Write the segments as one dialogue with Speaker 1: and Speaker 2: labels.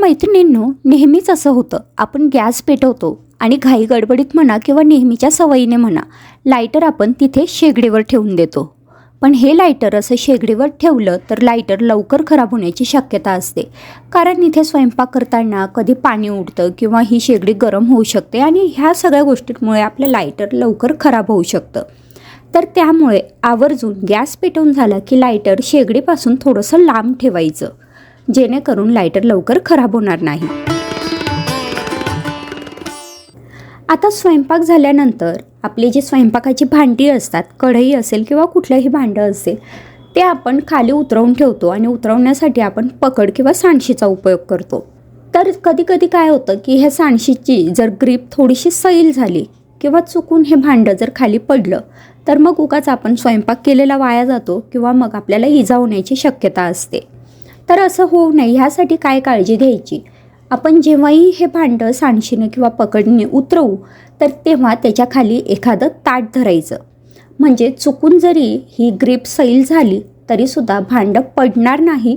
Speaker 1: मैत्रिणींनो नेहमीच असं होतं. आपण गॅस पेटवतो आणि घाई गडबडीत म्हणा किंवा नेहमीच्या सवयीने म्हणा लायटर आपण तिथे शेगडीवर ठेवून देतो. पण हे लायटर असं शेगडीवर ठेवलं तर लायटर लवकर खराब होण्याची शक्यता असते. कारण इथे स्वयंपाक करताना कधी पाणी उडतं किंवा ही शेगडी गरम होऊ शकते आणि ह्या सगळ्या गोष्टींमुळे आपलं लायटर लवकर खराब होऊ शकतं. तर त्यामुळे आवर्जून गॅस पेटवून झाला की लायटर शेगडीपासून थोडंसं लांब ठेवायचं. जेणेकरून लायटर लवकर खराब होणार नाही. आता स्वयंपाक झाल्यानंतर आपली जी स्वयंपाकाची भांडी असतात कढई असेल किंवा कुठलंही भांडं असेल ते आपण खाली उतरवून ठेवतो आणि उतरवण्यासाठी आपण पकड किंवा सांडशीचा उपयोग करतो. तर कधी कधी काय होतं की ह्या सांडशीची जर ग्रीप थोडीशी सैल झाली किंवा चुकून हे भांडं जर खाली पडलं तर मग उगाच आपण स्वयंपाक केलेला वाया जातो किंवा मग आपल्याला इजा होण्याची शक्यता असते. तर असं होऊ नये ह्यासाठी काय काळजी घ्यायची? आपण जेव्हाही हे भांडं सांडशीनं किंवा पकडणे उतरवू तर तेव्हा त्याच्याखाली एखादं ताट धरायचं. म्हणजे चुकून जरी ही ग्रीप सैल झाली तरीसुद्धा भांडं पडणार नाही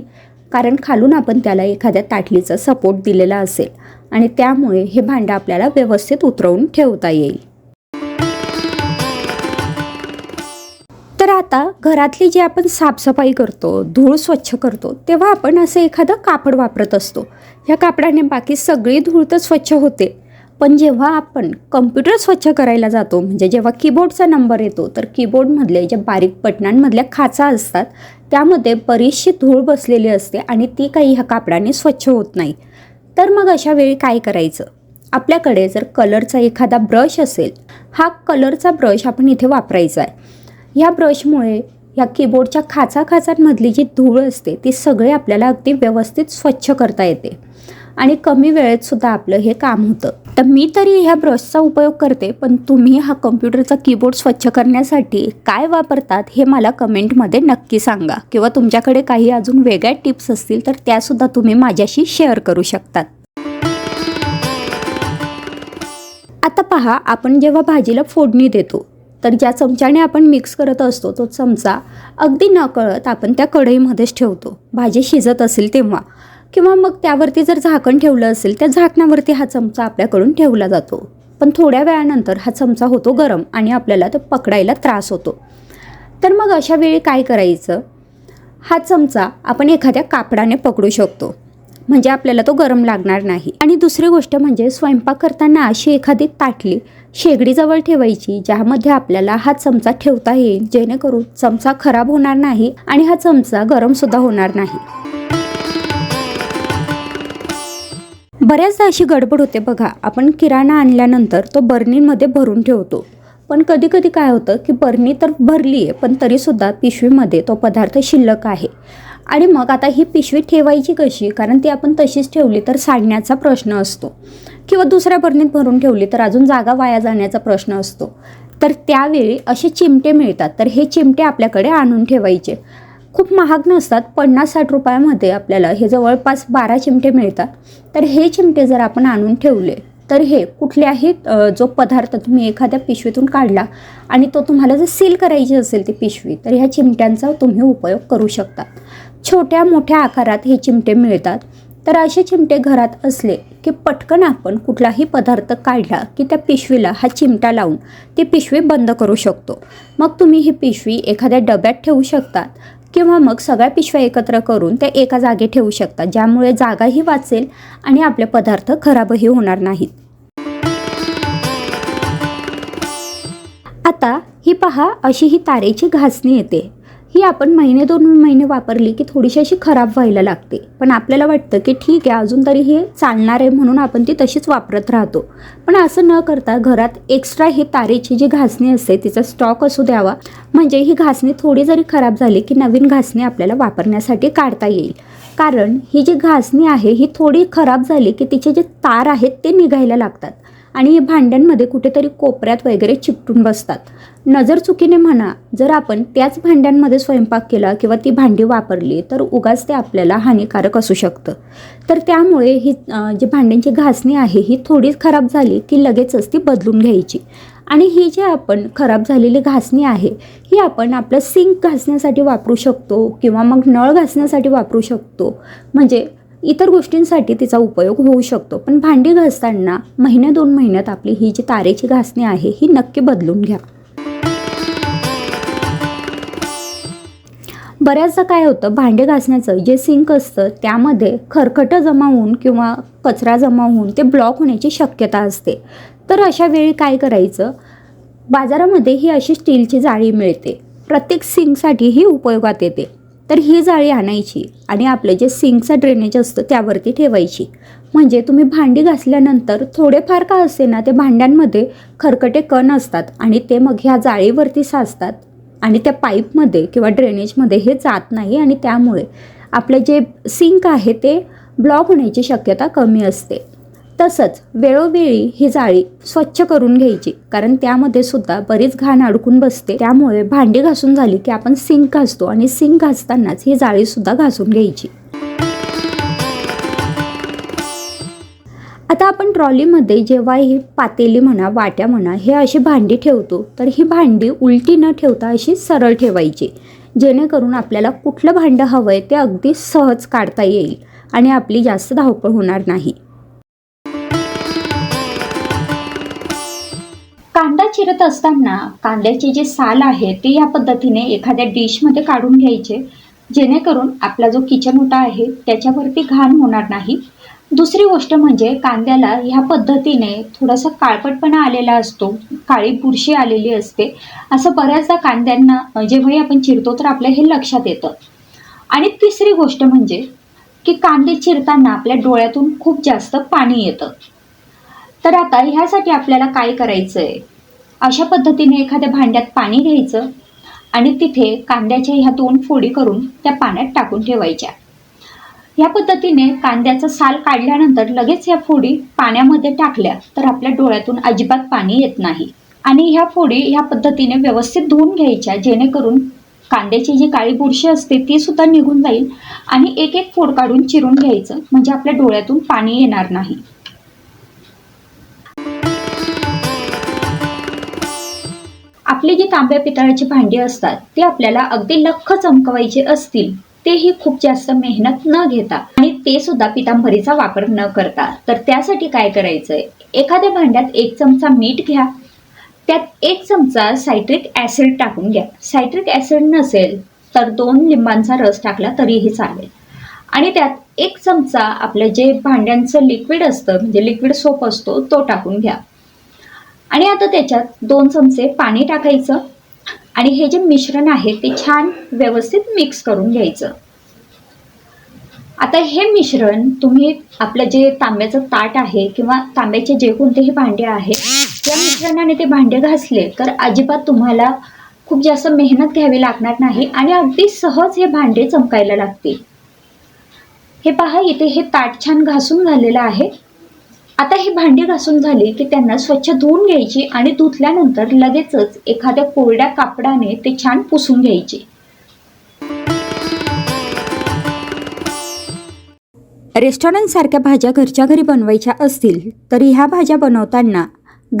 Speaker 1: कारण खालून आपण त्याला एखाद्या ताटलीचा सपोर्ट दिलेला असेल आणि त्यामुळे हे भांडं आपल्याला व्यवस्थित उतरवून ठेवता येईल. तर आता घरातली जी आपण साफसफाई करतो धूळ स्वच्छ करतो तेव्हा आपण असं एखादं कापड वापरत असतो. ह्या कापडाने बाकी सगळी धूळ तर स्वच्छ होते. पण जेव्हा आपण कम्प्युटर स्वच्छ करायला जातो म्हणजे जेव्हा कीबोर्डचा नंबर येतो तर कीबोर्डमधले ज्या बारीक बटनांमधल्या खाचा असतात त्यामध्ये बरीचशी धूळ बसलेली असते आणि ती काही ह्या कापडाने स्वच्छ होत नाही. तर मग अशा वेळी काय करायचं? आपल्याकडे जर कलरचा एखादा ब्रश असेल हा कलरचा ब्रश आपण इथे वापरायचा आहे. ह्या ब्रशमुळे ह्या कीबोर्डच्या खाचा खाचांमधली जी धूळ असते ती सगळे आपल्याला अगदी व्यवस्थित स्वच्छ करता येते. आणि कमी वेळेत सुद्धा आपलं हे काम होतं. तर मी तरी ह्या ब्रशचा उपयोग करते पण तुम्ही हा कम्प्युटरचा कीबोर्ड स्वच्छ करण्यासाठी काय वापरतात हे मला कमेंटमध्ये नक्की सांगा. किंवा तुमच्याकडे काही अजून वेगळ्या टिप्स असतील तर त्यासुद्धा तुम्ही माझ्याशी शेअर करू शकतात. आता पहा आपण जेव्हा भाजीला फोडणी देतो तर ज्या चमच्याने आपण मिक्स करत असतो तो चमचा अगदी नकळत आपण त्या कढईमध्येच ठेवतो. भाजी शिजत असेल तेव्हा किंवा मग त्यावरती जर झाकण ठेवलं असेल त्या झाकणावरती हा चमचा आपल्याकडून ठेवला जातो. पण थोड्या वेळानंतर हा चमचा होतो गरम आणि आपल्याला तो पकडायला त्रास होतो. तर मग अशा वेळी काय करायचं? हा चमचा आपण एखाद्या कापडाने पकडू शकतो. म्हणजे आपल्याला तो गरम लागणार नाही. आणि दुसरी गोष्ट म्हणजे स्वयंपाक करताना अशी एखादी ताटली शेगडीजवळ ठेवायची ज्यामध्ये आपल्याला हा चमचा ठेवता येईल जेणेकरून चमचा खराब होणार नाही आणि हा चमचा गरमसुद्धा होणार नाही. बऱ्याचदा अशी गडबड होते बघा. आपण किराणा आणल्यानंतर तो बर्नीमध्ये भरून ठेवतो. पण कधी कधी काय होतं की बर्नी तर भरली आहे पण तरीसुद्धा पिशवीमध्ये तो पदार्थ शिल्लक आहे. आणि मग आता ही पिशवी ठेवायची कशी? कारण ती आपण तशीच ठेवली तर सांडण्याचा प्रश्न असतो. किंवा दुसऱ्या बर्नीत भरून ठेवली तर अजून जागा वाया जाण्याचा प्रश्न असतो. तर त्यावेळी असे चिमटे मिळतात. तर हे चिमटे आपल्याकडे आणून ठेवायचे. खूप महाग नसतात. पन्नास साठ रुपयामध्ये आपल्याला हे जवळपास बारा चिमटे मिळतात. तर हे चिमटे जर आपण आणून ठेवले तर हे कुठल्याही जो पदार्थ तुम्ही एखाद्या पिशवीतून काढला आणि तो तुम्हाला जर सील करायची असेल ती पिशवी तर ह्या चिमट्यांचा तुम्ही उपयोग करू शकता. छोट्या मोठ्या आकारात हे चिमटे मिळतात. तर असे चिमटे घरात असले की पटकन आपण कुठलाही पदार्थ काढला की त्या पिशवीला हा चिमटा लावून ती पिशवी बंद करू शकतो. मग तुम्ही ही पिशवी एखाद्या डब्यात ठेवू शकतात किंवा मग सगळ्या पिशव्या एकत्र करून त्या एका जागी ठेवू शकतात ज्यामुळे जागाही वाचेल आणि आपले पदार्थ खराबही होणार नाहीत. आता ही पहा अशी ही तारेची घासणी येते. ही आपण महिने दोन महिने वापरली की थोडीशी अशी खराब व्हायला लागते. पण आपल्याला वाटतं की ठीक आहे अजून तरी हे चालणार आहे म्हणून आपण ती तशीच वापरत राहतो. पण असं न करता घरात एक्स्ट्रा ही तारेची जी घासणी असते तिचा स्टॉक असू द्यावा म्हणजे ही घासणी थोडी जरी खराब झाली की नवीन घासणी आपल्याला वापरण्यासाठी काढता येईल. कारण ही जी घासणी आहे ही थोडी खराब झाली की तिचे जे तार आहेत ते निघायला लागतात. आणि भांड्यांमध्ये कुठेतरी कोपऱ्यात वगैरे चिपटून बसतात. नजर चुकीने म्हणा जर आपण त्याच भांड्यांमध्ये स्वयंपाक केला किंवा ती भांडी वापरली तर उगाच ते आपल्याला हानिकारक असू शकतं. तर त्यामुळे ही जी भांड्यांची घासणी आहे ही थोडीच खराब झाली की लगेचच ती बदलून घ्यायची. आणि ही जी आपण खराब झालेली घासणी आहे ही आपण आपलं सिंक घासण्यासाठी वापरू शकतो किंवा मग नळ घासण्यासाठी वापरू शकतो. म्हणजे इतर गोष्टींसाठी तिचा उपयोग होऊ शकतो. पण भांडी घासताना महिने दोन महिन्यात आपली ही जी तारेची घासणी आहे ही नक्की बदलून घ्या. बऱ्याचदा काय होतं भांडे घासण्याचं जे सिंक असतं त्यामध्ये खरखटं जमा होऊन किंवा कचरा जमा होऊन ते ब्लॉक होण्याची शक्यता असते. तर अशा वेळी काय करायचं बाजारामध्ये ही अशी स्टीलची जाळी मिळते. प्रत्येक सिंकसाठी ही उपयोगात येते. तर ही जाळी आणायची आणि आपलं जे सिंकचं ड्रेनेज असतं त्यावरती ठेवायची. म्हणजे तुम्ही भांडी घासल्यानंतर थोडेफार का असे ना ते भांड्यांमध्ये खरकटे कण असतात आणि ते मग ह्या जाळीवरती साचतात आणि त्या पाईपमध्ये किंवा ड्रेनेजमध्ये हे जात नाही आणि त्यामुळे आपलं जे सिंक आहे ते ब्लॉक होण्याची शक्यता कमी असते. तसंच वेळोवेळी ही जाळी स्वच्छ करून घ्यायची. कारण त्यामध्ये सुद्धा बरीच घाण अडकून बसते. त्यामुळे भांडी घासून झाली की आपण सिंक घासतो आणि सिंक घासतानाच ही जाळी सुद्धा घासून घ्यायची. आता आपण ट्रॉलीमध्ये जेव्हा ही पातेली म्हणा वाट्या म्हणा हे अशी भांडी ठेवतो तर ही भांडी उलटी न ठेवता अशी सरळ ठेवायची. जेणेकरून आपल्याला कुठलं भांडं हवं आहे ते अगदी सहज काढता येईल आणि आपली जास्त धावपळ होणार नाही. चिरत असताना कांद्याचे जे साल आहे ते या पद्धतीने एखाद्या डिशमध्ये काढून घ्यायचे. जेणेकरून आपला जो किचन ओटा आहे त्याच्यावरती घाण होणार नाही. दुसरी गोष्ट म्हणजे कांद्याला ह्या पद्धतीने थोडासा काळपटपणा आलेला असतो काळी बुरशी आलेली असते. असं बऱ्याचदा कांद्यांना जेव्हाही आपण चिरतो तर आपल्या हे लक्षात येतं. आणि तिसरी गोष्ट म्हणजे की कांदे चिरताना आपल्या डोळ्यातून खूप जास्त पाणी येतं. तर आता ह्यासाठी आपल्याला काय करायचं आहे अशा पद्धतीने एखाद्या भांड्यात पाणी घ्यायचं आणि तिथे कांद्याच्या ह्या दोन फोडी करून त्या पाण्यात टाकून ठेवायच्या. ह्या पद्धतीने कांद्याचा साल काढल्यानंतर लगेच ह्या फोडी पाण्यामध्ये टाकल्या तर आपल्या डोळ्यातून अजिबात पाणी येत नाही. आणि ह्या फोडी ह्या पद्धतीने व्यवस्थित धुवून घ्यायच्या जेणेकरून कांद्याची जी काळी बुरशी असते ती सुद्धा निघून जाईल आणि एक एक फोड काढून चिरून घ्यायचं म्हणजे आपल्या डोळ्यातून पाणी येणार नाही. आपली जी तांब्या पितळाची भांडी असतात ती आपल्याला अगदी लख्ख चमकवायचे असतील तेही खूप जास्त मेहनत न घेता आणि ते सुद्धा पितांबरीचा वापर न करता. तर त्यासाठी काय करायचंय? एखाद्या भांड्यात एक चमचा मीठ घ्या त्यात एक चमचा सायट्रिक ॲसिड टाकून घ्या. सायट्रिक ॲसिड नसेल तर दोन लिंबांचा रस टाकला तरीही चालेल. आणि त्यात एक चमचा आपलं जे भांड्यांचं लिक्विड असतं म्हणजे लिक्विड सोप असतो तो टाकून घ्या. आणि आता त्याच्यात दोन चमचे पाणी टाकायचं. आणि हे जे मिश्रण आहे ते छान व्यवस्थित मिक्स करून घ्यायचं. आता हे मिश्रण तुम्ही आपलं जे तांब्याचं ताट आहे किंवा तांब्याचे जे कोणतेही भांडे आहेत या मिश्रणाने ते भांडे घासले तर अजिबात तुम्हाला खूप जास्त मेहनत घ्यावी लागणार नाही आणि अगदी सहज हे भांडे चमकायला लागतील. हे पहा इथे हे ताट छान घासून झालेलं आहे. आता ही भांडी घासून झाली की त्यांना स्वच्छ धुवून घ्यायची आणि धुतल्यानंतर लगेचच एखाद्या कोरड्या कापडाने ते छान पुसून घ्यायचे. रेस्टॉरंटसारख्या भाज्या घरच्या घरी बनवायच्या असतील तर ह्या भाज्या बनवताना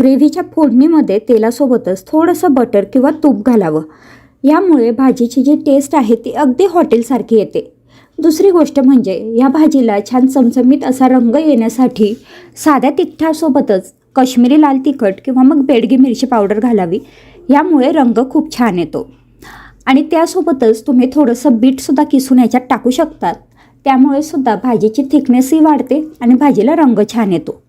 Speaker 1: ग्रेव्हीच्या फोडणीमध्ये तेलासोबतच थोडंसं बटर किंवा तूप घालावं. यामुळे भाजीची जी टेस्ट आहे ती अगदी हॉटेलसारखी येते. दुसरी गोष्ट म्हणजे या भाजीला छान चमचमीत असा रंग येण्यासाठी साध्या तिखटासोबतच काश्मीरी लाल तिखट किंवा मग बेडगी मिरची पावडर घालावी. यामुळे रंग खूप छान येतो. आणि त्यासोबतच तुम्ही थोडंसं बीटसुद्धा किसून याच्यात टाकू शकतात. त्यामुळे सुद्धा भाजीची थिकनेसही वाढते आणि भाजीला रंग छान येतो.